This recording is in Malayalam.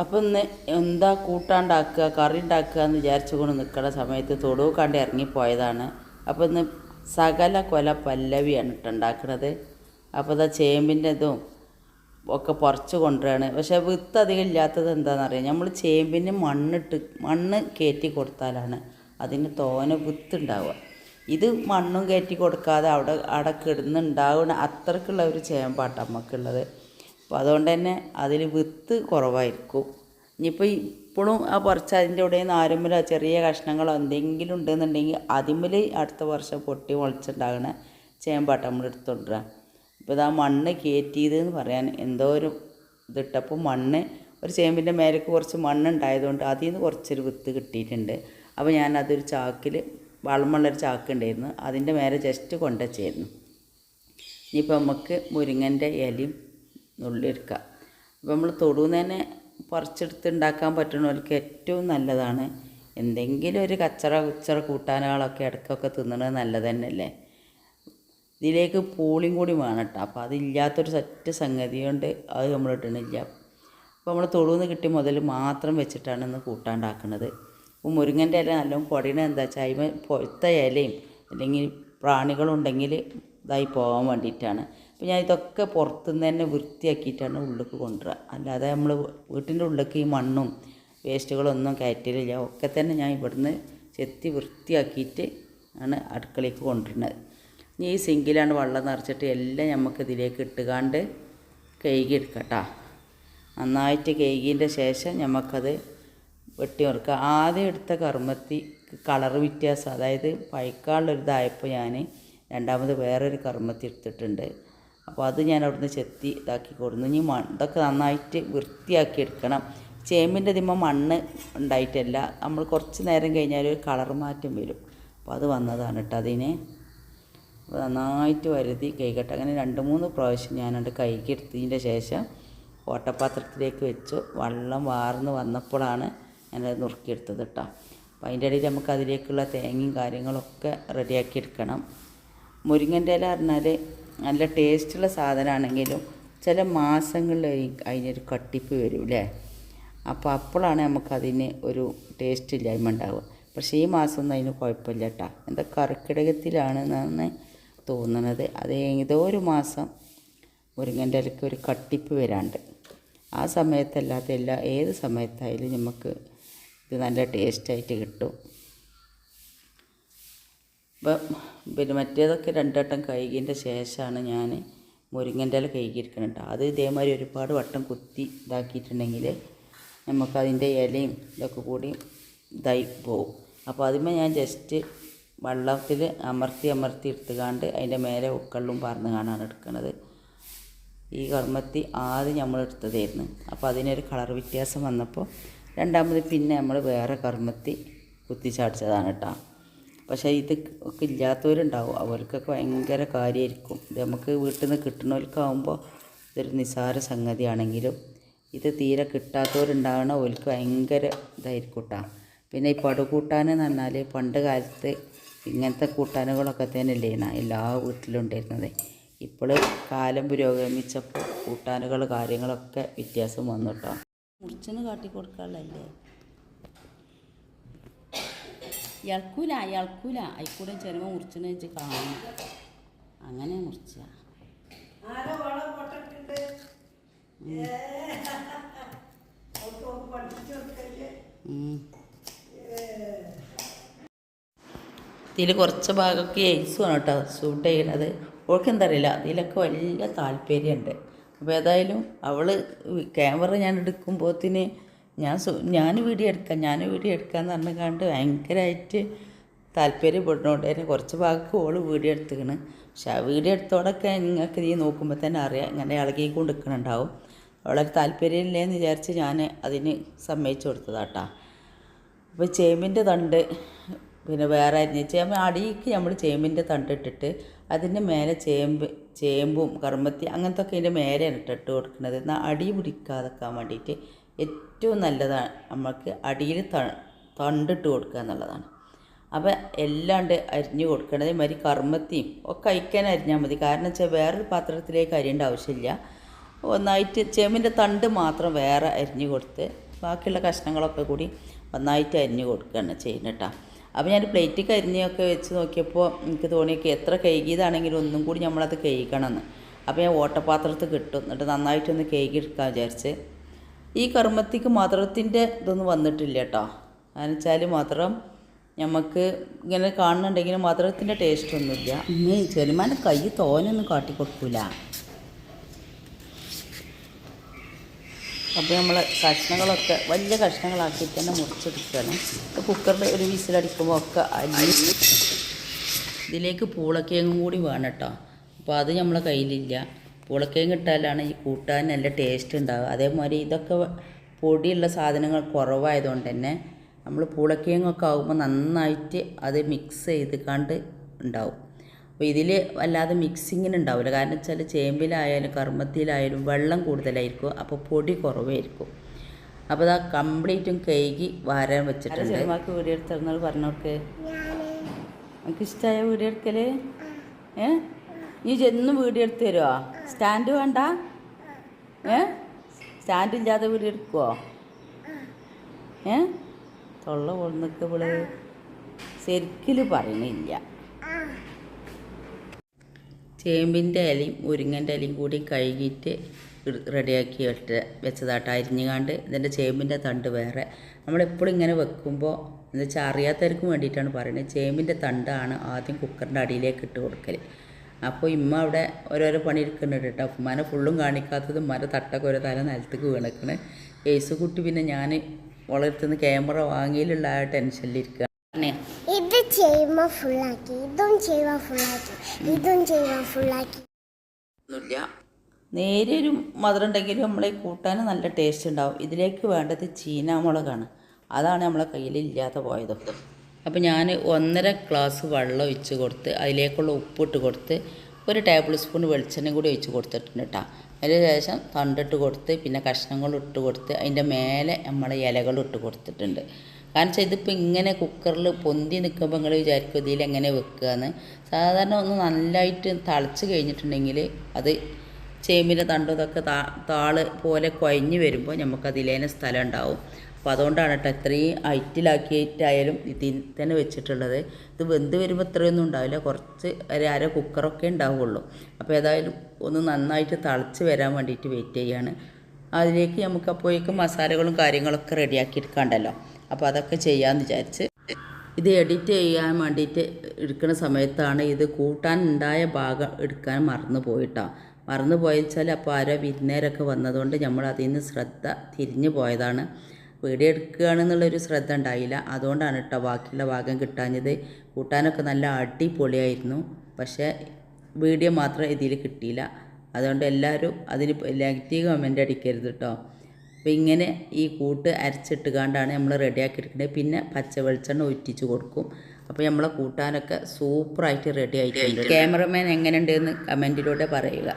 അപ്പം ഇന്ന് എന്താ കൂട്ടാണ്ടാക്കുക കറി ഉണ്ടാക്കുക എന്ന് വിചാരിച്ചു കൊണ്ട് നിൽക്കുന്ന സമയത്ത് തൊടുവ് കണ്ട് ഇറങ്ങിപ്പോയതാണ്. അപ്പോൾ ഇന്ന് സകല കൊല പല്ലവിയാണ് ഇട്ട് ഉണ്ടാക്കുന്നത് അപ്പോൾ ഇതാ ചേമ്പിന്റെ ഇതും ഒക്കെ പുറച്ച് കൊണ്ടുവരാണ്. പക്ഷേ വിത്ത് അധികം ഇല്ലാത്തത് എന്താണെന്നറിയാം നമ്മൾ ചേമ്പിന് മണ്ണിട്ട് മണ്ണ് കയറ്റി കൊടുത്താലാണ് അതിന് തോനെ വിത്ത് ഉണ്ടാവുക ഇത് മണ്ണും കയറ്റി കൊടുക്കാതെ അവിടെ അവിടെ കിടന്നുണ്ടാവുന്ന അത്രക്കുള്ള ഒരു ചേമ്പാട്ട നമുക്കുള്ളത് അപ്പോൾ അതുകൊണ്ട് തന്നെ അതിൽ വിത്ത് കുറവായിരിക്കും. ഇനിയിപ്പോൾ ഇപ്പോഴും ആ പറിച്ച് അതിന്റെ ഇവിടെ നാരുമ്മലോ ചെറിയ കഷ്ണങ്ങളോ എന്തെങ്കിലും ഉണ്ടെന്നുണ്ടെങ്കിൽ അതിമ്മൽ അടുത്ത വർഷം പൊട്ടി മുളച്ചുണ്ടാകണ ചേമ്പാട്ട നമ്മൾ എടുത്തുകൊണ്ടുവരാം ഇപ്പോൾ ഇതാ മണ്ണ് കയറ്റിയത് എന്ന് പറയാൻ എന്തോ ഒരു ഇതിട്ടപ്പോൾ മണ്ണ് ഒരു ചേമ്പിന്റെ മേലേക്ക് കുറച്ച് മണ്ണുണ്ടായതുകൊണ്ട് അതിൽ നിന്ന് കുറച്ചൊരു വിത്ത് കിട്ടിയിട്ടുണ്ട്. അപ്പോൾ ഞാൻ അതൊരു ചാക്കിൽ വളമുള്ളൊരു ചാക്ക് ഉണ്ടായിരുന്നു. അതിന്റെ മേലെ ജസ്റ്റ് കൊണ്ടുവച്ചായിരുന്നു ഇനിയിപ്പോൾ നമുക്ക് മുരിങ്ങന്റെ ഇലയും നുള്ളിയെടുക്കാം അപ്പോൾ നമ്മൾ തൊടുന്നതന്നെ പറിച്ചെടുത്ത് ഉണ്ടാക്കാൻ പറ്റുന്നവർക്ക് ഏറ്റവും നല്ലതാണ് എന്തെങ്കിലും ഒരു കച്ചറ കുച്ചറ കൂട്ടാനുകളൊക്കെ ഇടയ്ക്കൊക്കെ തിന്നണത് നല്ലത് തന്നെയല്ലേ ഇതിലേക്ക് പൂളിയും കൂടി വേണം കേട്ടോ. അപ്പോൾ അതില്ലാത്തൊരു സെറ്റ് സംഗതി കൊണ്ട് അത് നമ്മൾ ഇടണില്ല അപ്പോൾ നമ്മൾ തൊടുന്ന് കിട്ടിയ മുതൽ മാത്രം വെച്ചിട്ടാണ് ഇന്ന് കൂട്ടാണ്ടാക്കുന്നത് അപ്പോൾ മുരിങ്ങന്റെ ഇല നല്ലോണം പൊടിയണത് എന്താ വെച്ചാൽ അതിമ പൊഴുത്ത ഇലയും അല്ലെങ്കിൽ പ്രാണികളുണ്ടെങ്കിൽ ഇതായി പോകാൻ വേണ്ടിയിട്ടാണ്. അപ്പോൾ ഞാൻ ഇതൊക്കെ പുറത്തുനിന്ന് തന്നെ വൃത്തിയാക്കിയിട്ടാണ് ഉള്ളിലേക്ക് കൊണ്ടുവരിക അല്ലാതെ നമ്മൾ വീട്ടിന്റെ ഉള്ളിലേക്ക് ഈ മണ്ണും വേസ്റ്റുകളൊന്നും കയറ്റലില്ല. ഒക്കെ തന്നെ ഞാൻ ഇവിടുന്ന് ചെത്തി വൃത്തിയാക്കിയിട്ട് ആണ് അടുക്കളയ്ക്ക് കൊണ്ടുവരുന്നത്. ഇനി ഈ സിങ്കിലാണ് വെള്ളം നിറച്ചിട്ട് എല്ലാം നമുക്ക് ഇതിലേക്ക് ഇട്ടുകാണ്ട് കഴുകി എടുക്കട്ടോ നന്നായിട്ട് കഴുകിയതിന്റെ ശേഷം നമുക്കത് വെട്ടി മുറുക്കുക. ആദ്യം എടുത്ത കറുമത്തി കളർ വ്യത്യാസം അതായത് പഴുക്കാനുള്ളൊരിതായപ്പോൾ ഞാൻ രണ്ടാമത് വേറൊരു കറുമത്തി എടുത്തിട്ടുണ്ട്. അപ്പോൾ അത് ഞാൻ അവിടുന്ന് ചെത്തി ഇതാക്കി കൊടുന്നു. ഇനി ഇതൊക്കെ നന്നായിട്ട് വൃത്തിയാക്കി എടുക്കണം. ചേമ്പിന്റെ ഇതിമ്മ മണ്ണ് ഉണ്ടായിട്ടല്ല. നമ്മൾ കുറച്ച് നേരം കഴിഞ്ഞാൽ ഒരു കളർ മാറ്റം വരും. അപ്പോൾ അത് വന്നതാണ് കേട്ടോ അതിനെ. അപ്പോൾ നന്നായിട്ട് വരുതി കൈകട്ടെ അങ്ങനെ രണ്ട് മൂന്ന് പ്രാവശ്യം ഞാനത് കൈക്ക് ശേഷം ഓട്ടപാത്രത്തിലേക്ക് വെച്ചു. വെള്ളം വാർന്ന് വന്നപ്പോഴാണ് ഞാനത് നുറുക്കിയെടുത്തത് കേട്ടോ. അപ്പോൾ അതിന്റെ ഇടയിൽ നമുക്ക് അതിലേക്കുള്ള തേങ്ങയും കാര്യങ്ങളൊക്കെ റെഡിയാക്കി എടുക്കണം. മുരിങ്ങന്റെ ഇല പറഞ്ഞാൽ നല്ല ടേസ്റ്റുള്ള സാധനമാണെങ്കിലും ചില മാസങ്ങളിൽ അതിനൊരു കട്ടിപ്പ് വരും അല്ലേ അപ്പോൾ അപ്പോഴാണ് നമുക്കതിന് ഒരു ടേസ്റ്റ് ഇല്ലായ്മ ഉണ്ടാവുക. പക്ഷേ ഈ മാസം ഒന്നും അതിന് കുഴപ്പമില്ല കേട്ടോ എന്താ കർക്കിടകത്തിലാണെന്നാണ് തോന്നുന്നത് അത് ഏതോ ഒരു മാസം മുരിങ്ങന്റെ ഇലയ്ക്ക് ഒരു കട്ടിപ്പ് വരാണ്ട്. ആ സമയത്തല്ലാത്ത എല്ലാ ഏത് സമയത്തായാലും നമുക്ക് ഇത് നല്ല ടേസ്റ്റായിട്ട് കിട്ടും. പിന്നെ മറ്റേതൊക്കെ രണ്ടുവട്ടം കഴുകിയതിന്റെ ശേഷമാണ് ഞാൻ മുരിങ്ങന്റെ ഇല കഴുകിയെടുക്കണം അത് ഇതേമാതിരി ഒരുപാട് വട്ടം കുത്തി ഇതാക്കിയിട്ടുണ്ടെങ്കിൽ നമുക്കതിന്റെ ഇലയും ഇതൊക്കെ കൂടി ഇതായി പോകും അപ്പോൾ അതിന്മേൽ ഞാൻ ജസ്റ്റ് വെള്ളത്തിൽ അമർത്തി അമർത്തി എടുത്തുകാണ്ട് അതിന്റെ മേലെ ഉക്കള്ളും പറന്ന് കാണാണ് എടുക്കുന്നത് ഈ കർമ്മത്തി ആദ്യം നമ്മൾ എടുത്തതായിരുന്നു. അപ്പോൾ അതിനൊരു കളർ വ്യത്യാസം വന്നപ്പോൾ രണ്ടാമത് പിന്നെ നമ്മൾ വേറെ കർമ്മത്തി കുത്തിച്ചാടിച്ചതാണ് കേട്ടോ. പക്ഷേ ഇത് ഒക്കെ ഇല്ലാത്തവരുണ്ടാവും. അവർക്കൊക്കെ ഭയങ്കര കാര്യമായിരിക്കും. ഇത് നമുക്ക് വീട്ടിൽ നിന്ന് കിട്ടുന്നവർക്കാവുമ്പോൾ ഇതൊരു നിസ്സാര സംഗതിയാണെങ്കിലും ഇത് തീരെ കിട്ടാത്തവരുണ്ടാവണ അവർക്ക് ഭയങ്കര ഇതായിരിക്കും കേട്ടോ പിന്നെ ഈ പടുകൂട്ടാൻ എന്ന് പറഞ്ഞാൽ പണ്ട് കാലത്ത് ഇങ്ങനത്തെ കൂട്ടാനുകളൊക്കെ തന്നെയല്ലേ ഇന എല്ലാ വീട്ടിലും ഉണ്ടായിരുന്നത്. ഇപ്പോൾ കാലം പുരോഗമിച്ചപ്പോൾ കൂട്ടാനുകൾ കാര്യങ്ങളൊക്കെ വ്യത്യാസം വന്നു കേട്ടോ മുറിച്ചെന്ന് കാട്ടി കൊടുക്കാനുള്ളല്ലേ ഇളക്കൂല ഇളക്കൂല അയിക്കൂടെ ചെറുമ മുറിച്ചെന്ന് വെച്ച് കാണും അങ്ങനെ മുറിച്ച. ഇതിൽ കുറച്ച് ഭാഗമൊക്കെ എയ്സുമാണ് കേട്ടോ. സൂട്ട് ചെയ്യണത് ഓൾക്ക് എന്താ അറിയില്ല അതിലൊക്കെ വലിയ താല്പര്യമുണ്ട്. അപ്പോൾ ഏതായാലും അവൾ ക്യാമറ ഞാൻ എടുക്കുമ്പോഴത്തിന് ഞാൻ ഞാൻ വീഡിയോ എടുക്കാം ഞാൻ വീഡിയോ എടുക്കാമെന്ന് പറഞ്ഞു കണ്ട് ഭയങ്കരമായിട്ട് താല്പര്യപ്പെടുന്നതുകൊണ്ട് തന്നെ കുറച്ച് ഭാഗമൊക്കെ ഓൾ വീഡിയോ എടുത്തിക്കണ്. പക്ഷെ ആ വീഡിയോ എടുത്തോടൊക്കെ നിങ്ങൾക്ക് നീ നോക്കുമ്പോൾ തന്നെ അറിയാം ഇങ്ങനെ ഇളകിക്കൊണ്ട് നിൽക്കണുണ്ടാവും അവളൊരു താല്പര്യമില്ലേന്ന് വിചാരിച്ച് ഞാൻ അതിന് സമ്മതിച്ചു കൊടുത്തതാട്ടാ. അപ്പോൾ ചേമ്പിന്റെ തണ്ട് പിന്നെ വേറെ അരിഞ്ഞ് ചേമ്പ് അടിയിക്ക് നമ്മൾ ചേമ്പിന്റെ തണ്ട് ഇട്ടിട്ട് അതിന്റെ മേലെ ചേമ്പ് ചേമ്പും കർമ്മത്തി അങ്ങനത്തെ ഒക്കെ അതിന്റെ മേലെയാണ് ഇട്ടിട്ട് കൊടുക്കുന്നത് എന്നാൽ അടി പിടിക്കാതെക്കാൻ വേണ്ടിയിട്ട് ഏറ്റവും നല്ലതാണ് നമുക്ക് അടിയിൽ ത തണ്ടിട്ട് കൊടുക്കുക എന്നുള്ളതാണ്. അപ്പോൾ എല്ലാണ്ട് അരിഞ്ഞ് കൊടുക്കണത് മാതിരി കർമ്മത്തിയും ഒക്കെ അയക്കാൻ അരിഞ്ഞാൽ മതി. കാരണം വെച്ചാൽ വേറൊരു പാത്രത്തിലേക്ക് അരിയേണ്ട ആവശ്യമില്ല. ഒന്നായിട്ട് ചേമ്പിന്റെ തണ്ട് മാത്രം വേറെ അരിഞ്ഞ് കൊടുത്ത് ബാക്കിയുള്ള കഷ്ണങ്ങളൊക്കെ കൂടി ഒന്നായിട്ട് അരിഞ്ഞ് കൊടുക്കുകയാണ് ചെയ്യുന്നട്ടാ അപ്പോൾ ഞാൻ പ്ലേറ്റിക്ക് അരിഞ്ഞൊക്കെ വെച്ച് നോക്കിയപ്പോൾ എനിക്ക് തോന്നിയൊക്കെ എത്ര കഴുകിയതാണെങ്കിലും ഒന്നും കൂടി നമ്മളത് കഴുകണമെന്ന്. അപ്പോൾ ഞാൻ ഓട്ടപാത്രത്തിൽ കിട്ടും. എന്നിട്ട് നന്നായിട്ടൊന്ന് കഴുകിയെടുക്കാൻ വിചാരിച്ച് ഈ കർമ്മത്തിക്ക് മാത്രത്തിന്റെ ഇതൊന്നും വന്നിട്ടില്ല കേട്ടോ എന്നുവെച്ചാൽ മാത്രം നമുക്ക് ഇങ്ങനെ കാണുന്നുണ്ടെങ്കിൽ മധുരത്തിന്റെ ടേസ്റ്റ് ഒന്നുമില്ല. ഇനി ചെറുമാന്റെ കൈ തോനൊന്നും കാട്ടിക്കൊടുക്കൂല അപ്പോൾ നമ്മൾ കഷ്ണങ്ങളൊക്കെ വലിയ കഷ്ണങ്ങളാക്കി തന്നെ മുറിച്ചെടുക്കുകയാണ്. ഇപ്പോൾ കുക്കറിൽ ഒരു വിസിലടിക്കുമ്പോൾ ഒക്കെ അരി ഇതിലേക്ക് പൂളക്കിഴങ്ങും കൂടി വേണം കേട്ടോ അപ്പോൾ അത് നമ്മളെ കയ്യിലില്ല. പൂളക്കിഴങ്ങ് കിട്ടാലാണ് ഈ കൂട്ടാൻ നല്ല ടേസ്റ്റ് ഉണ്ടാവുക. അതേമാതിരി ഇതൊക്കെ പൊടിയുള്ള സാധനങ്ങൾ കുറവായതുകൊണ്ട് തന്നെ നമ്മൾ പൂളക്കിഴങ്ങൊക്കെ ആകുമ്പോൾ നന്നായിട്ട് അത് മിക്സ് ചെയ്ത് കണ്ട് ഉണ്ടാവും. അപ്പോൾ ഇതിൽ വല്ലാതെ മിക്സിങ്ങിന് ഉണ്ടാവില്ല. കാരണം വെച്ചാൽ ചേമ്പിലായാലും കർമ്മത്തിലായാലും വെള്ളം കൂടുതലായിരിക്കും. അപ്പോൾ പൊടി കുറവായിരിക്കും. അപ്പോൾ അത് കംപ്ലീറ്റും കഴുകി വാരാൻ വെച്ചിട്ടുണ്ട്. സിനിമക്ക് വീഡിയോ പറഞ്ഞോക്ക്. നമുക്ക് ഇഷ്ടമായ വീഡിയോ എടുക്കൽ? ഏ? നീ ചെന്ന് വീടിയെടുത്ത് തരുമോ സ്റ്റാൻഡ് വേണ്ട? ഏ? സ്റ്റാൻഡ് ഇല്ലാതെ വീട് എടുക്കുമോ ഏ? തൊള്ള കൊള്ളുന്നൊക്കെ ഇവൾ. ശരിക്കൽ പറയണില്ല. ചേമ്പിന്റെ ഇലയും മുരിങ്ങന്റെ ഇലയും കൂടി കഴുകിയിട്ട് റെഡിയാക്കി വെട്ട് വെച്ചതാട്ടോ. അരിഞ്ഞുകാണ്ട് ഇതിന്റെ ചേമ്പിന്റെ തണ്ട് വേറെ. നമ്മളെപ്പോഴും ഇങ്ങനെ വെക്കുമ്പോൾ എന്ന് വെച്ചാൽ അറിയാത്തവർക്കും വേണ്ടിയിട്ടാണ് പറയുന്നത്. ചേമ്പിന്റെ തണ്ടാണ് ആദ്യം കുക്കറിന്റെ അടിയിലേക്ക് ഇട്ട് കൊടുക്കൽ അപ്പോൾ ഇമ്മ അവിടെ ഓരോരോ പണി എടുക്കുന്നുണ്ട് കേട്ടോ. ഉമ്മാനെ ഫുള്ളും കാണിക്കാത്തത് ഉമ്മാന്റെ തട്ടൊക്കെ ഒരു തല നിലത്തേക്ക് വീണക്കണ്. ഏസു കുട്ടി പിന്നെ ഞാൻ വളർത്തുന്ന ക്യാമറ വാങ്ങിയിലുള്ള ആ ടെൻഷനിലിരിക്കുക ഇത് ചെയ്യുമ്പോൾ ഫുള്ളാക്കി ഇതും ചെയ്യുമ്പോൾ ഫുള്ളാക്കി ഇതും ചെയ്യുമ്പോൾ ഫുള്ളാക്കി ഒന്നുമില്ല. നേരിയൊരു മധുരം ഉണ്ടെങ്കിൽ നമ്മളെ കൂട്ടാൻ നല്ല ടേസ്റ്റ് ഉണ്ടാവും. ഇതിലേക്ക് വേണ്ടത് ചീനാമുളകാണ്. അതാണ് നമ്മളെ കയ്യിൽ ഇല്ലാതെ പോയത്. അപ്പോൾ ഞാൻ ഒന്നര ഗ്ലാസ് വെള്ളം ഒഴിച്ച് കൊടുത്ത് അതിലേക്കുള്ള ഉപ്പിട്ട് കൊടുത്ത് ഒരു ടേബിൾ സ്പൂൺ വെളിച്ചെണ്ണ കൂടി ഒഴിച്ച് കൊടുത്തിട്ടുണ്ട് കേട്ടോ അതിന് ശേഷം തണ്ടിട്ട് കൊടുത്ത് പിന്നെ കഷ്ണങ്ങൾ ഇട്ട് കൊടുത്ത് അതിന്റെ മേലെ നമ്മളെ ഇലകൾ ഇട്ട് കൊടുത്തിട്ടുണ്ട്. കാരണം വെച്ചാൽ ഇതിപ്പോൾ ഇങ്ങനെ കുക്കറിൽ പൊന്തി നിൽക്കുമ്പോൾ നിങ്ങൾ വിചാരിക്കും ഇതിൽ എങ്ങനെ വെക്കുകയെന്ന് സാധാരണ ഒന്ന് നല്ലതായിട്ട് തളച്ച് കഴിഞ്ഞിട്ടുണ്ടെങ്കിൽ അത് ചേമ്പിന്റെ തണ്ടും ഇതൊക്കെ താ താൾ പോലെ കുഴഞ്ഞ് വരുമ്പോൾ നമുക്കതിലേനെ സ്ഥലം ഉണ്ടാവും. അപ്പോൾ അതുകൊണ്ടാണ് കേട്ടോ ഇത്രയും ഐറ്റിലാക്കിയിട്ടായാലും ഇതിൽ തന്നെ വെച്ചിട്ടുള്ളത്. ഇത് വെന്ത് വരുമ്പോൾ ഇത്രയൊന്നും ഉണ്ടാവില്ല. കുറച്ച് ഒരു അര കുക്കറൊക്കെ ഉണ്ടാവുള്ളൂ. അപ്പോൾ ഏതായാലും ഒന്ന് നന്നായിട്ട് തിളച്ച് വരാൻ വേണ്ടിയിട്ട് വെയിറ്റ് ചെയ്യാണ്. അതിലേക്ക് നമുക്ക് അപ്പോഴേക്കും മസാലകളും കാര്യങ്ങളൊക്കെ റെഡിയാക്കി എടുക്കാണ്ടല്ലോ അപ്പോൾ അതൊക്കെ ചെയ്യാമെന്ന് വിചാരിച്ച് ഇത് എഡിറ്റ് ചെയ്യാൻ വേണ്ടിയിട്ട് എടുക്കുന്ന സമയത്താണ് ഇത് കൂട്ടാൻ ഉണ്ടായ ഭാഗം എടുക്കാൻ മറന്നു പോയിട്ടോ. മറന്നു പോയെച്ചാൽ അപ്പോൾ ആരോ വിരുന്നേരൊക്കെ വന്നതുകൊണ്ട് നമ്മൾ അതിൽ നിന്ന് ശ്രദ്ധ തിരിഞ്ഞു പോയതാണ്. വീഡിയോ എടുക്കുകയാണെന്നുള്ളൊരു ശ്രദ്ധ ഉണ്ടായില്ല അതുകൊണ്ടാണ് കേട്ടോ ബാക്കിയുള്ള ഭാഗം കിട്ടാഞ്ഞത്. കൂട്ടാനൊക്കെ നല്ല അടിപൊളിയായിരുന്നു. പക്ഷേ വീഡിയോ മാത്രം ഇതിൽ കിട്ടിയില്ല. അതുകൊണ്ട് എല്ലാവരും അതിന് നെഗറ്റീവ് കമന്റ് അടിക്കരുത് കേട്ടോ അപ്പോൾ ഇങ്ങനെ ഈ കൂട്ട് അരച്ചിട്ട് കണ്ടാണ് നമ്മൾ റെഡിയാക്കി എടുക്കുന്നത് പിന്നെ പച്ച വെളിച്ചെണ്ണ ഒറ്റിച്ച് കൊടുക്കും. അപ്പോൾ നമ്മളെ കൂട്ടാനൊക്കെ സൂപ്പറായിട്ട് റെഡി ആയിട്ടുണ്ട് ക്യാമറമാൻ എങ്ങനെയുണ്ടെന്ന് കമന്റിലൂടെ പറയുക.